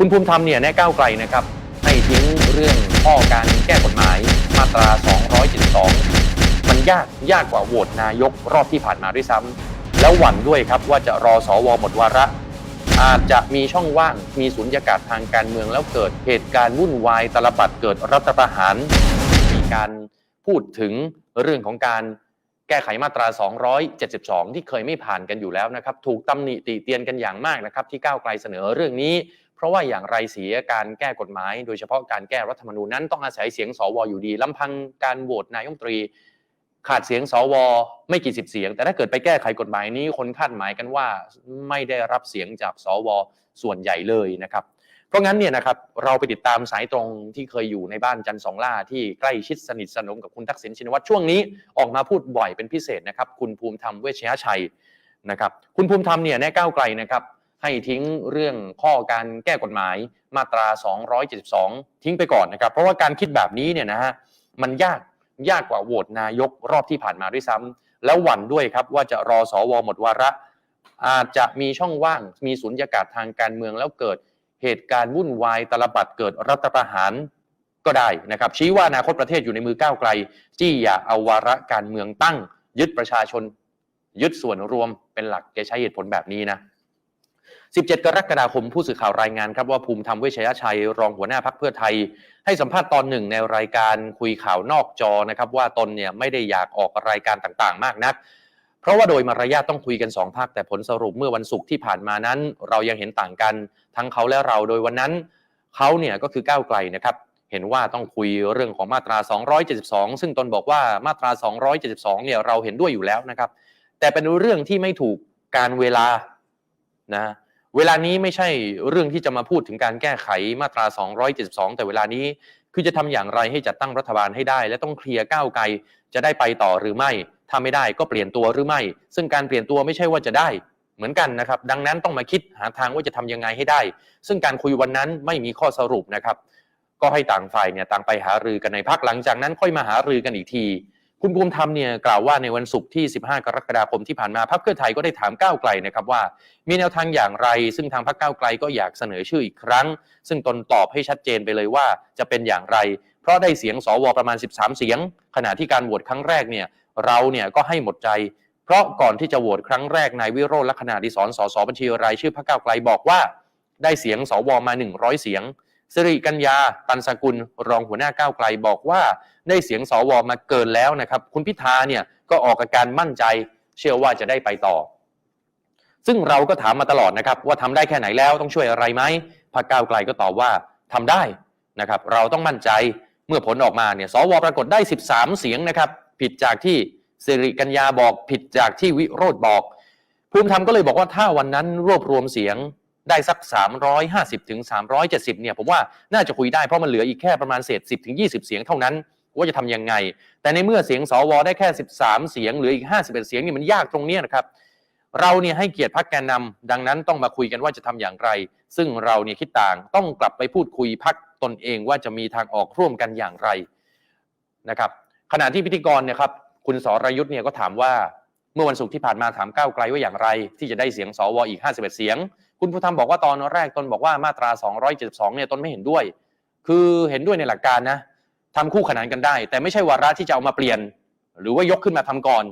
คุณภูมิธรรมเนี่ยแนะก้าวไกลนะครับให้ทิ้งเรื่องข้อการแก้กฎหมายมาตรา 272 มันยากยากกว่าโหวตนายกรอบที่ผ่านมาด้วยซ้ำแล้วหวั่นด้วยครับว่าจะรอสวหมดวาระ อาจจะมีช่องว่างมีสุญญากาศทางการเมืองแล้วเกิดเหตุการณ์วุ่นวายตลบัดเกิดรัฐประหาร มีการพูดถึงเรื่องของการแก้ไขมาตรา 272 ที่เคยไม่ผ่านกันอยู่แล้วนะครับ ถูกตำหนิติเตียนกันอย่างมากนะครับ ที่ก้าวไกลเสนอเรื่องนี้ เพราะว่าอย่างไรเสียการแก้กฎหมาย โดยเฉพาะการแก้รัฐธรรมนูญนั้นต้องอาศัยเสียงสวอยู่ดีลำพังการโหวตนายกรัฐมนตรี ขาดเสียงสวไม่กี่สิบเสียง แต่ถ้าเกิดไปแก้ไขกฎหมายนี้คนคาดหมายกันว่าไม่ได้รับเสียงจากสวส่วนใหญ่เลยนะครับเพราะงั้นเนี่ยนะครับเราไปติดตามสายตรงที่เคยอยู่ในบ้านจันทร์สองล่าที่ใกล้ชิดสนิทสนมกับคุณทักษิณชินวัตรช่วงนี้ออกมาพูดบ่อยเป็นพิเศษนะครับ คุณภูมิธรรมเวชยชัยนะครับ คุณภูมิธรรมเนี่ยแนะก้าวไกลนะครับ ให้ทิ้งเรื่องข้อการแก้กฎหมายมาตรา 272 ทิ้งไปก่อนนะครับ เพราะว่าการคิดแบบนี้เนี่ยนะฮะมันยากยากกว่าโหวตนายกรอบที่ผ่านมาด้วยซ้ำแล้วหวั่นด้วยครับว่าจะรอสวหมดวาระ อาจจะมีช่องว่างมีสุญญากาศทางการเมืองแล้วเกิดเหตุการณ์วุ่นวายตลบัดเกิดรัฐประหารก็ได้นะครับ ชี้ว่าอนาคตประเทศอยู่ในมือก้าวไกลจี้อย่าเอาวาระการเมืองตั้ง ยึดประชาชน ยึดส่วนรวมเป็นหลักแกใช้เหตุผลแบบนี้นะ 17 กรกฎาคมผู้สื่อข่าวรายงานครับว่าภูมิธรรมเวชยชัย รองหัวหน้าพักเพื่อไทย ให้สัมภาษณ์ตอนหนึ่งในรายการคุยข่าวนอกจอนะครับว่าตนเนี่ยไม่ได้อยากออกรายการต่างๆ มากนัก เพราะว่าโดยมารยาทต้องคุยกันสองภาคแต่ผลสรุปเมื่อวันศุกร์ที่ผ่านมานั้น เรายังเห็นต่างกันทั้งเขาและเราโดยวันนั้นเขาเนี่ยก็คือก้าวไกลนะครับเห็นว่าต้องคุยเรื่องของมาตรา 272 ซึ่งตนบอกว่ามาตรา 272 เนี่ยเราเห็นด้วยอยู่แล้วนะครับ แต่เป็นเรื่องที่ไม่ถูกการเวลานะ เวลานี้ไม่ใช่เรื่องที่จะมาพูดถึงการแก้ไขมาตรา 272 แต่เวลานี้คือจะทำอย่างไรให้จัดตั้งรัฐบาลให้ได้ และต้องเคลียร์ก้าวไกลจะได้ไปต่อหรือไม่ถ้าไม่ได้ก็เปลี่ยนตัวหรือไม่ ซึ่งการเปลี่ยนตัวไม่ใช่ว่าจะได้เหมือนกันนะครับ ดังนั้นต้องมาคิดหาทางว่าจะทำยังไงให้ได้ ซึ่งการคุยวันนั้นไม่มีข้อสรุปนะครับ ก็ให้ต่างฝ่ายเนี่ยต่างไปหารือกันในพักหลังจากนั้นค่อยมาหารือกันอีกที คุณภูมิธรรมเนี่ยกล่าวว่าในวันศุกร์ที่ 15 กรกฎาคมที่ผ่านมาพรรคเพื่อไทยก็ได้ถามก้าวไกลนะครับว่า มีแนวทางอย่างไร ซึ่งทางพรรคก้าวไกลก็อยากเสนอชื่ออีกครั้ง ซึ่งตนตอบให้ชัดเจนไปเลยว่าจะเป็นอย่างไร เพราะได้เสียงสวประมาณ 13 เสียง ขณะที่การโหวตครั้งแรกเนี่ยเราเนี่ยก็ให้หมดใจ เพราะก่อนที่จะโหวตครั้งแรกนายวิโรจน์ลักษณะดิศรสสบัญชีรายชื่อพรรคก้าวไกลบอกว่า ได้เสียงสวมา 100 เสียงสิริกัญญาตันสกุลรองหัวหน้าก้าวไกลบอกว่า ได้เสียงสวมาเกินแล้วนะครับ คุณพิธาเนี่ยก็ออกอาการมั่นใจ เชื่อว่าจะได้ไปต่อ ซึ่งเราก็ถามมาตลอดนะครับว่าทำได้แค่ไหนแล้วต้องช่วยอะไรไหมพรรคก้าวไกลก็ตอบว่าทำได้นะครับ เราต้องมั่นใจเมื่อผลออกมาเนี่ยสวปรากฏได้ 13 เสียงนะครับ ผิดจากที่สิริกัญญาบอกผิดจากที่วิโรธบอก ภูมิธรรมก็เลยบอกว่าถ้าวันนั้นรวบรวมเสียงได้สัก 350ถึง370เนี่ยผมว่าน่าจะคุยได้เพราะมันเหลืออีกแค่ประมาณเศษ10ถึง20 เสียงเท่านั้น ว่าจะทำยังไง แต่ในเมื่อเสียงสวได้แค่ 13 เสียงเหลืออีก 51 เสียงนี่มันยากตรงเนี้ยนะครับ เราเนี่ยให้เกียรติพรรคแกนนำดังนั้นต้องมาคุยกันว่าจะทำอย่างไร ซึ่งเราเนี่ยคิดต่างต้องกลับไปพูดคุยพรรคตนเองว่าจะมีทางออกร่วมกันอย่างไรนะครับขณะที่พิธีกรเนี่ยครับคุณสรยุทธ์เนี่ยก็ถามว่าเมื่อวันศุกร์ที่ผ่านมาถามก้าวไกลว่าอย่างไร ที่จะได้เสียงสวอีก 51 เสียง คุณภูธรรมบอกว่าตอนแรกตนบอกว่ามาตรา 272 เนี่ยตนไม่เห็นด้วย คือเห็นด้วยในหลักการนะ ทำคู่ขนานกันได้ แต่ไม่ใช่วาระที่จะเอามาเปลี่ยน หรือว่ายกขึ้นมาทำก่อน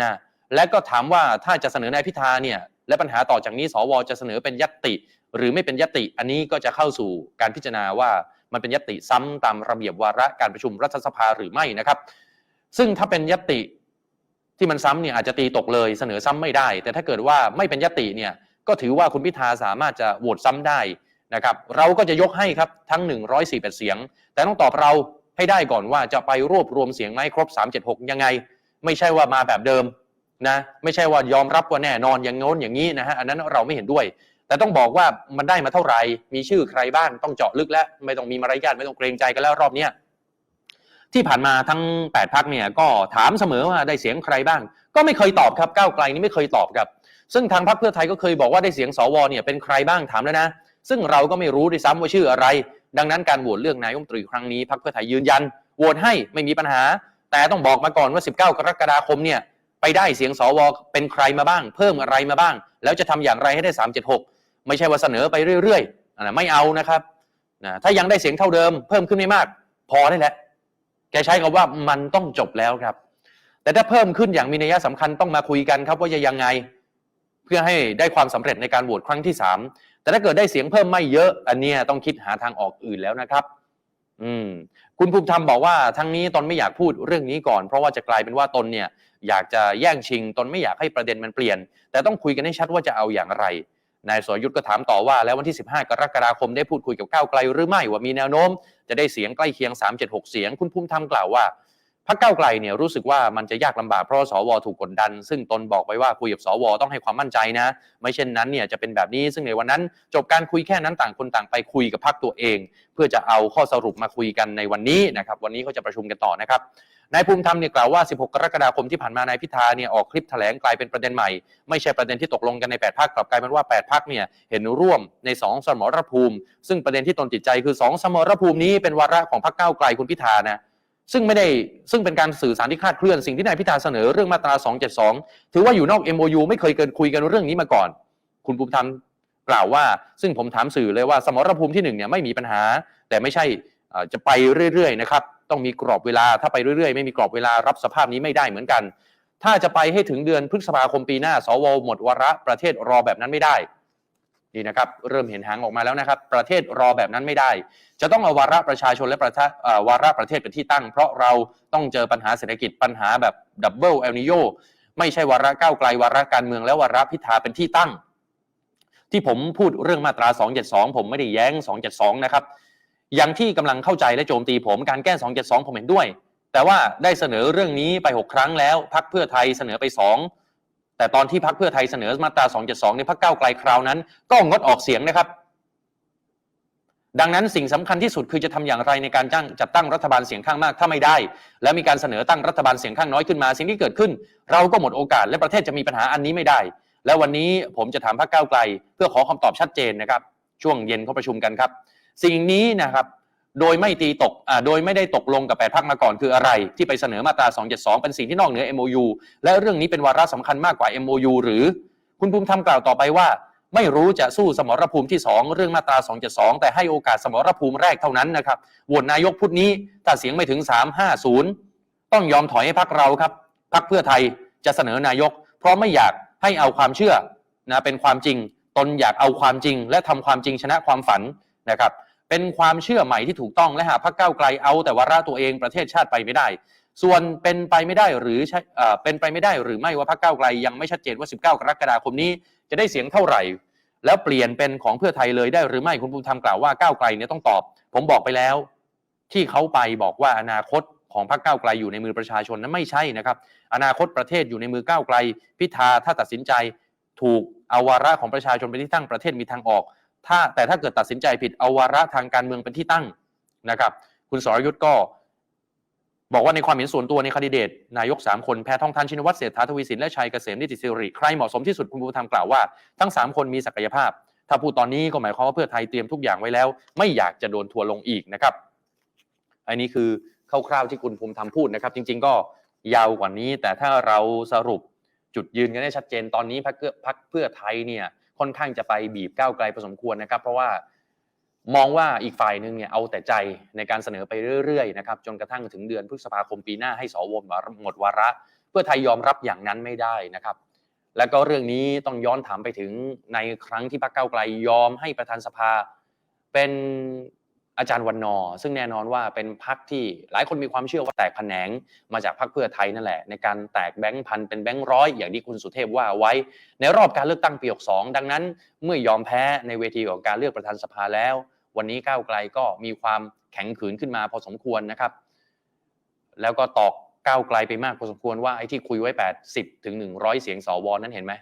นะและก็ถามว่าถ้าจะเสนอนายพิธาเนี่ยและปัญหาต่อจากนี้สวจะเสนอเป็นยัตติ หรือไม่เป็นยัตติ อันนี้ก็จะเข้าสู่การพิจารณาว่ามันเป็นยัตติซ้ำตามระเบียบวาระการประชุมรัฐสภาหรือไม่นะครับ ซึ่งถ้าเป็นยัตติที่มันซ้ำเนี่ยอาจจะตีตกเลยเสนอซ้ำไม่ได้ แต่ถ้าเกิดว่าไม่เป็นยัตติเนี่ยก็ถือว่าคุณพิธาสามารถจะโหวตซ้ำได้นะครับ เราก็จะยกให้ครับทั้ง 148เสียง แต่ต้องตอบเรา ให้ได้ก่อนว่าจะไปรวบรวมเสียงไหมครบ 376 ยังไง ไม่ใช่ว่ามาแบบเดิมนะไม่ใช่ว่ายอมรับว่าแน่นอนอย่างโน้นอย่างนี้นะฮะอันนั้นเราไม่เห็นด้วย แต่ต้องบอกว่ามันได้มาเท่าไหร่มีชื่อใครบ้างต้องเจาะลึกและไม่ต้องมีมารยาทไม่ต้องเกรงใจกันแล้วรอบเนี้ยที่ผ่านมาทั้ง 8พักเนี่ยก็ถามเสมอว่าได้เสียงใครบ้าง ก็ไม่เคยตอบครับก้าวไกลนี่ไม่เคยตอบครับ ซึ่งทางพรรคเพื่อไทยก็เคยบอกว่าได้เสียงสวเนี่ยเป็นใครบ้างถามแล้วนะ ซึ่งเราก็ไม่รู้ด้วยซ้ำว่าชื่ออะไร ดังนั้นการโหวตเลือกนายกรัฐมนตรีครั้งนี้พรรคเพื่อไทยยืนยันโหวตให้ไม่มีปัญหา แต่ต้องบอกมาก่อนว่า 19 กรกฎาคมเนี่ยไปได้เสียงสวเป็นใครมาบ้าง เพิ่มอะไรมาบ้าง แล้วจะทำอย่างไรให้ได้ 376 ไม่ใช่ว่าเสนอไปเรื่อยๆไม่เอานะครับนะถ้ายังได้เสียงเท่าเดิมเพิ่มขึ้นไม่มาก พอได้แล้วแกใช้คำว่ามันต้องจบแล้วครับ แต่ถ้าเพิ่มขึ้นอย่างมีนัยสำคัญต้องมาคุยกันครับว่าจะยังไง เพื่อให้ได้ความสำเร็จในการโหวตครั้งที่สาม แต่ถ้าเกิดได้เสียงเพิ่มไม่เยอะ อันเนี้ยต้องคิดหาทางออกอื่นแล้วนะครับ อืม คุณภูมิธรรมบอกว่าทั้งนี้ตนไม่อยากพูดเรื่องนี้ก่อน เพราะว่าจะกลายเป็นว่าตนเนี่ย อยากจะแย่งชิง ตนไม่อยากให้ประเด็นมันเปลี่ยน แต่ต้องคุยกันให้ชัดว่าจะเอาอย่างไรนายสรยุทธ์ก็ถามต่อว่าแล้ววันที่ 15 กรกฎาคมได้พูดคุยกับก้าวไกลหรือไม่ว่ามีแนวโน้ม จะได้เสียงใกล้เคียง 376 เสียง คุณภูมิธรรมกล่าวว่า พรรคก้าวไกลเนี่ยรู้สึกว่ามันจะยากลำบากเพราะสวถูกกดดัน ซึ่งตนบอกไปว่าคุยกับสวต้องให้ความมั่นใจนะ ไม่เช่นนั้นเนี่ยจะเป็นแบบนี้ซึ่งในวันนั้น จบการคุยแค่นั้นต่างคนต่างไปคุยกับพรรคตัวเอง เพื่อจะเอาข้อสรุปมาคุยกันในวันนี้นะครับวันนี้เขาจะประชุมกันต่อนะครับนายภูมิธรรมเนี่ยกล่าวว่า 16 กรกฎาคมที่ผ่านมานายพิธาเนี่ยออกคลิปแถลงกลายเป็นประเด็นใหม่ ไม่ใช่ประเด็นที่ตกลงกันใน 8พักกลับกลายเป็นว่า 8พักเนี่ยเห็นร่วมใน 2 สมรภูมิ ซึ่งประเด็นที่ตนติดใจคือ 2 สมรภูมินี้เป็นวาระของพรรคก้าวไกลคุณพิธานะ ซึ่งไม่ได้ซึ่งเป็นการสื่อสารที่คลาดเคลื่อนสิ่งที่นายพิธาเสนอเรื่องมาตรา 272 ถือว่าอยู่นอก MOU ไม่เคยเกินคุยกันเรื่องนี้มาก่อน คุณภูมิธรรมกล่าวว่า ซึ่งผมถามสื่อเลยว่าสมรภูมิที่หนึ่งเนี่ยไม่มีปัญหา แต่ไม่ใช่จะไปเรื่อยๆนะครับต้องมีกรอบเวลาถ้าไปเรื่อยๆ ไม่มีกรอบเวลารับสภาพนี้ไม่ได้เหมือนกัน ถ้าจะไปให้ถึงเดือนพฤษภาคมปีหน้า สวหมดวาระประเทศรอแบบนั้นไม่ได้ นี่นะครับเริ่มเห็นหางออกมาแล้วนะครับ ประเทศรอแบบนั้นไม่ได้ จะต้องเอาวาระประชาชนและประวาระประเทศเป็นที่ตั้ง เพราะเราต้องเจอปัญหาเศรษฐกิจปัญหาแบบดับเบิลเอลนิโยไม่ใช่วาระก้าวไกลวาระการเมืองและวาระพิธาเป็นที่ตั้ง ที่ผมพูดเรื่องมาตรา 272 ผมไม่ได้แย้ง 272 นะครับอย่างที่กำลังเข้าใจและโจมตีผมการแก้ 272 ผมเห็นด้วย แต่ว่าได้เสนอเรื่องนี้ไป 6 ครั้งแล้วพักเพื่อไทยเสนอไป 2 แต่ตอนที่พักเพื่อไทยเสนอมาตรา 272 ในพักเก้าไกลคราวนั้น ก็งดออกเสียงนะครับ ดังนั้นสิ่งสำคัญที่สุดคือจะทำอย่างไรในการจ้างจัดตั้งรัฐบาลเสียงข้างมากถ้าไม่ได้ และมีการเสนอตั้งรัฐบาลเสียงข้างน้อยขึ้นมา สิ่งที่เกิดขึ้น เราก็หมดโอกาสและประเทศจะมีปัญหาอันนี้ไม่ได้ และวันนี้ผมจะถามพรรคก้าไกล เพื่อขอคำตอบชัดเจนนะครับ ช่วงเย็นเขาประชุมกันครับ สิ่งนี้นะครับ โดยไม่ตีตกโดยไม่ได้ตกลงกับแปดพักมาก่อนคืออะไร ที่ไปเสนอมาตรา 272 เป็นสิ่งที่นอกเหนือ MOU และเรื่องนี้เป็นวาระสำคัญมากกว่า MOU หรือ คุณภูมิธรรมกล่าวต่อไปว่า ไม่รู้จะสู้สมรภูมิที่ 2 เรื่องมาตรา 272 แต่ให้โอกาสสมรภูมิแรกเท่านั้นนะครับโหวตนายกพุธนี้ถ้าเสียงไม่ถึง 350 ต้องยอมถอยให้พักเราครับพักเพื่อไทยจะเสนอนายก เพราะไม่อยากให้เอาความเชื่อนะเป็นความจริง ตนอยากเอาความจริง และทำความจริงชนะความฝันนะครับ เป็นความเชื่อใหม่ที่ถูกต้องและหากพรรคก้าวไกลเอา แต่วาระตัวเองประเทศชาติไปไม่ได้ ส่วนเป็นไปไม่ได้หรือใช่เอ่อเป็นไปไม่ได้หรือไม่ว่าพรรคก้าวไกลยังไม่ชัดเจนว่า 19 กรกฎาคมนี้จะได้เสียงเท่าไหร่ แล้วเปลี่ยนเป็นของเพื่อไทยเลยได้หรือไม่คุณภูมิธรรมกล่าวว่าก้าวไกลเนี่ยต้องตอบ ผมบอกไปแล้ว ที่เขาไปบอกว่าอนาคตของพรรคก้าวไกลอยู่ในมือประชาชนนั้นไม่ใช่นะครับ อนาคตประเทศอยู่ในมือก้าวไกล พิธาถ้าตัดสินใจ ถูกเอาวาระของประชาชนเป็นที่ตั้งประเทศมีทางออก ถ้าแต่ถ้าเกิดตัดสินใจผิดเอาวาระทางการเมืองเป็นที่ตั้งนะครับ คุณสรยุทธ์ก็ บอกว่าในความเห็นส่วนตัวในคดีเดต นายก 3 คนแพทองทานชินวัตรเศรษฐาทวีสินและชัยเกษมนิติสิริใครเหมาะสมที่สุดคุณภูมิธรรมกล่าวว่าทั้ง 3 คนมีศักยภาพ ถ้าพูดตอนนี้ก็หมายความว่าเพื่อไทยเตรียมทุกอย่างไว้แล้ว ไม่อยากจะโดนทัวร์ลงอีกนะครับ อันนี้คือคร่าวๆที่คุณภูมิธรรมพูดนะครับ จริง ๆ ก็ยาวกว่านี้ แต่ถ้าเราสรุปจุดยืนกันได้ชัดเจนตอนนี้พรรคเพื่อพรรคเพื่อไทยเนี่ย ค่อนข้างจะไปบีบก้าวไกลพอสมควรนะครับ เพราะว่ามองว่าอีกฝ่ายหนึ่งเนี่ยเอาแต่ใจในการเสนอไปเรื่อยๆนะครับจนกระทั่งถึงเดือนพฤษภาคมปีหน้าให้สวหมดวาระ เพื่อไทยยอมรับอย่างนั้นไม่ได้นะครับ แล้วก็เรื่องนี้ต้องย้อนถามไปถึงในครั้งที่พรรคก้าวไกลยอมให้ประธานสภาเป็น อาจารย์วันนอ ซึ่งแน่นอนว่าเป็นพรรคที่หลายคนมีความเชื่อว่าแตกแขนงมาจากพรรคเพื่อไทยนั่นแหละ ในการแตกแบงค์พันเป็นแบงค์ร้อยอย่างที่คุณสุเทพว่าไว้ ในรอบการเลือกตั้งปี62ดังนั้น เมื่อยอมแพ้ในเวทีของการเลือกประธานสภาแล้ว วันนี้ก้าวไกลก็มีความแข็งขืนขึ้นมาพอสมควรนะครับ แล้วก็ตอกก้าวไกลไปมากพอสมควรว่าไอ้ที่คุยไว้ 80ถึง100 เสียงสวนั้นเห็นไหม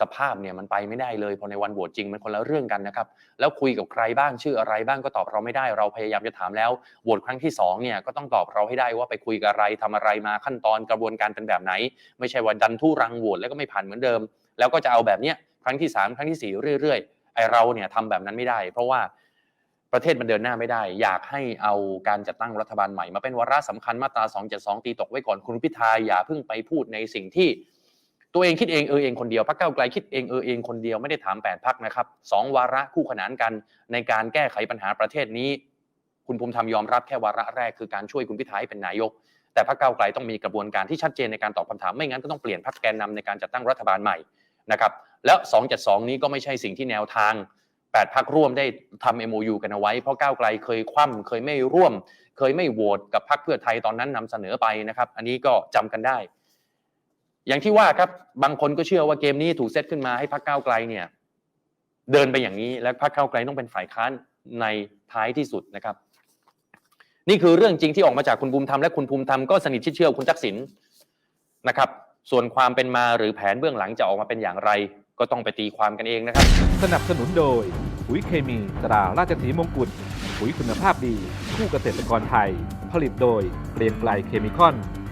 สภาพเนี่ยมันไปไม่ได้เลยพอในวันโหวตจริงมันคนละเรื่องกันนะครับแล้วคุยกับใครบ้างชื่ออะไรบ้างก็ตอบเราไม่ได้ เราพยายามจะถามแล้วโหวตครั้งที่สองเนี่ยก็ต้องตอบเราให้ได้ว่าไปคุยกับอะไรทำอะไรมาขั้นตอนกระบวนการเป็นแบบไหน ไม่ใช่ว่าดันทุรังโหวตแล้วก็ไม่ผ่านเหมือนเดิม แล้วก็จะเอาแบบเนี้ยครั้งที่สามครั้งที่สี่เรื่อยๆไอเราเนี่ยทำแบบนั้นไม่ได้ เพราะว่าประเทศมันเดินหน้าไม่ได้ อยากให้เอาการจัดตั้งรัฐบาลใหม่ มาเป็นวาระสำคัญมาตรา 272 ตีตกไว้ก่อนคุณพิธาอย่าเพิ่งไปพูดในสิ่งที่ ตัวเองคิดเองเออเองคนเดียวพรรคก้าไกลคิดเองเออเองคนเดียวไม่ได้ถามแปดพักนะครับสองวาระคู่ขนานกันในการแก้ไขปัญหาประเทศนี้ คุณภูมิธรรมยอมรับแค่วาระแรกคือการช่วยคุณพิธาให้เป็นนายก แต่พรรคก้าไกลต้องมีกระบวนการที่ชัดเจนในการตอบคำถามไม่งั้นก็ต้องเปลี่ยนพรรคแกนนำในการจัดตั้งรัฐบาลใหม่นะครับแล้ว 272 นี้ก็ไม่ใช่สิ่งที่แนวทาง 8พักร่วมได้ทำ MOU กันเอาไว้ เพราะก้าวไกลเคยคว่ำเคยไม่ร่วม เคยไม่โหวตกับพรรคเพื่อไทยตอนนั้นนำเสนอไปนะครับ อันนี้ก็จำกันได้ อย่างที่ว่าครับบางคนก็เชื่อว่าเกมนี้ถูกเซตขึ้นมาให้พรรคก้าวไกลเนี่ยเดินไปอย่างนี้และพรรคก้าวไกลต้องเป็นฝ่ายค้านในท้ายที่สุดนะครับ นี่คือเรื่องจริงที่ออกมาจากคุณภูมิธรรมและคุณภูมิธรรมก็สนิทชิดเชื่อคุณทักษิณนะครับ ส่วนความเป็นมาหรือแผนเบื้องหลังจะออกมาเป็นอย่างไร ก็ต้องไปตีความกันเองนะครับ สนับสนุนโดยปุ๋ยเคมีตราราชสีมงกุฎปุ๋ยคุณภาพดี คู่เกษตรกรไทย ผลิตโดยเกรียงไกลเคมีคอน